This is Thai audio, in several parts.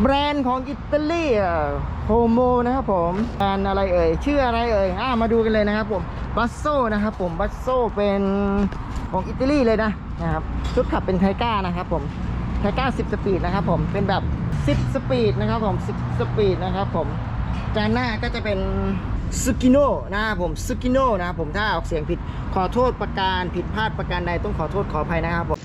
แบรนด์ของอิตาลีโฮโมนะครับผมแบรนด์อะไรเอ่ยชื่ออะไรเอ่ยอ่ามาดูกันเลยนะครับผมบัสโซนะครับผมบัสโซเป็นของอิตาลีเลยนะนะครับชุดขับเป็นไทก้านะครับผมไทก้า10 สปีดนะครับผมเป็นแบบ 10 สปีดนะครับผม10 สปีดนะครับผมจานหน้าก็จะเป็นสกิโนนะครับผมสกิโนนะครับผมถ้าออกเสียงผิดขอโทษประการผิดพลาดประการใดต้องขอโทษขออภัยนะครับผม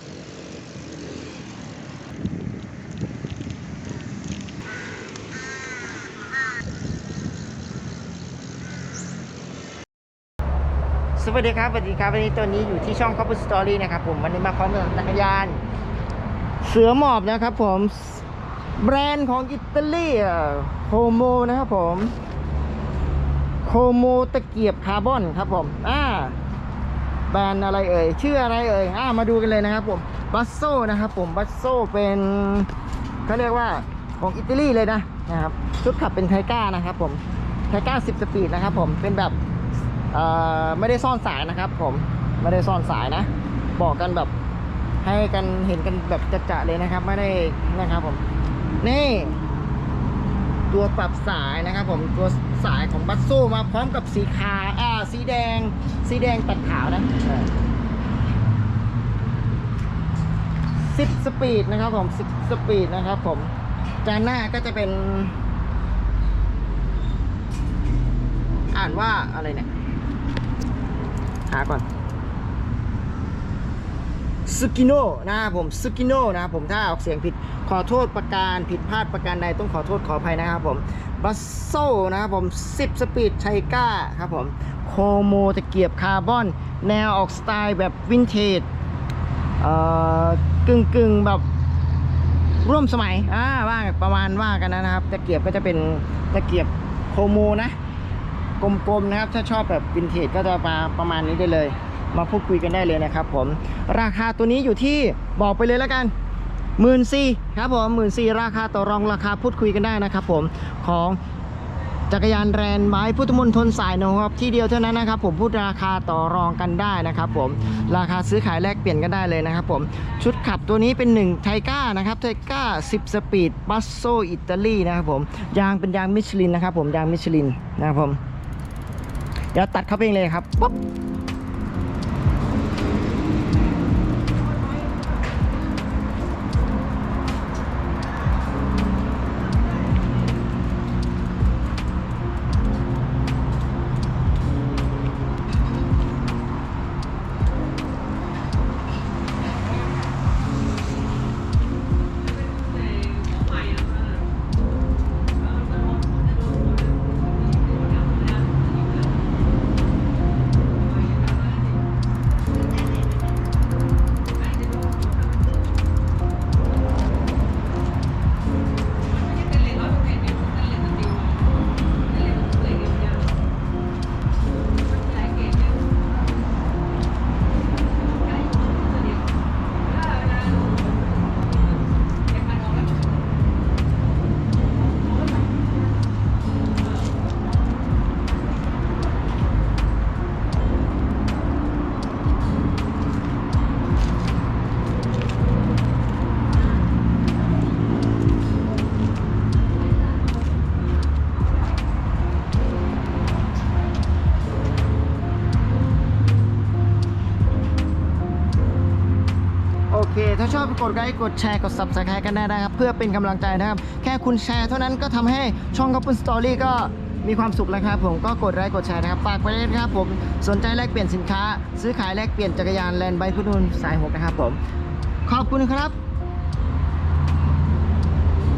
สวัสดีครับสวัสดีครับวันนี้ตัวนี้อยู่ที่ช่อง c o p p e r Story นะครับผมวันนี้มาพร้อมกับจักรยาน เสือหมอบนะครับผมแบรนด์ของอิตาลีโฮโมนะครับผมโฮโมตะเกียบคาร์บอนครับผมอ่าแบรนด์อะไรเอ่ยชื่ออะไรเอ่ยอ่ามาดูกันเลยนะครับผมบัสโซนะครับผมบัสโซเป็นเขาเรียกว่าของอิตาลีเลยนะนะครับชุดขับเป็นไทก้านะครับผมไทก้า10 สปีดนะครับผมเป็นแบบ ไม่ได้ซ่อนสายนะครับ ผมไม่ได้ซ่อนสายนะ บอกกันแบบให้กันเห็นกันแบบจะๆเลยนะครับ ไม่ได้นะครับผม นี่ ตัวปรับสายนะครับผมตัวสายของบัสโซมาพร้อมกับสีขาวอ่าสีแดง สีแดงตัดขาวนะสิบสปีดนะครับผมสิบสปีดนะครับผมจานหน้าก็จะเป็น อ่านว่าอะไรเนี่ย หาก่อนสกิโนนะครับผมสกิโนนะครับผมถ้าออกเสียงผิดขอโทษประการผิดพลาดประการใดต้องขอโทษขออภัยนะครับผมบัสโซนะครับผม 10 สปีดไชก้าครับผมโคโมตะเกียบคาร์บอน แนวออกสไตล์แบบวินเทจเอ่อกึ่งกึ่งแบบร่วมสมัยอ่าว่าประมาณว่ากันนะครับ ตะเกียบก็จะเป็นตะเกียบโคโมนะ กลมๆนะครับ ถ้าชอบแบบวินเทจก็จะมาประมาณนี้ได้เลย มาพูดคุยกันได้เลยนะครับผม ราคาตัวนี้อยู่ที่บอกไปเลยแล้วกันหมื่นสี่ครับผมหมื่นสี่ราคาต่อรองราคาพูดคุยกันได้นะครับผมของจักรยานแรนไม้พุทธมณฑลสายนะครับ ที่เดียวเท่านั้นนะครับ ผมพูดราคาต่อรองกันได้นะครับ ผมราคาซื้อขายแลกเปลี่ยนกันได้เลยนะครับ ผมชุดขับตัวนี้เป็น1ไทก้านะครับไทก้า10 สปีดบัสโซอิตาลีนะครับผมยางเป็นยางมิชลินนะครับผมยางมิชลินนะครับผม เดี๋ยวตัดเข้าไปเองเลยครับปุ๊บ เค ถ้าชอบกดไลค์กดแชร์กด subscribe กันได้นะครับ เพื่อเป็นกำลังใจนะครับ แค่คุณแชร์เท่านั้นก็ทำให้ช่อง c o p p e r Story ก็มีความสุขแล้วครับผมก็กดไลค์กดแชร์นะครับฝากไว้เลยนะครับผมสนใจแลกเปลี่ยนสินค้า ซื้อขายแลกเปลี่ยนจักรยานแลนด์ไบค์พุทธนสายหกนะครับผม ขอบคุณครับ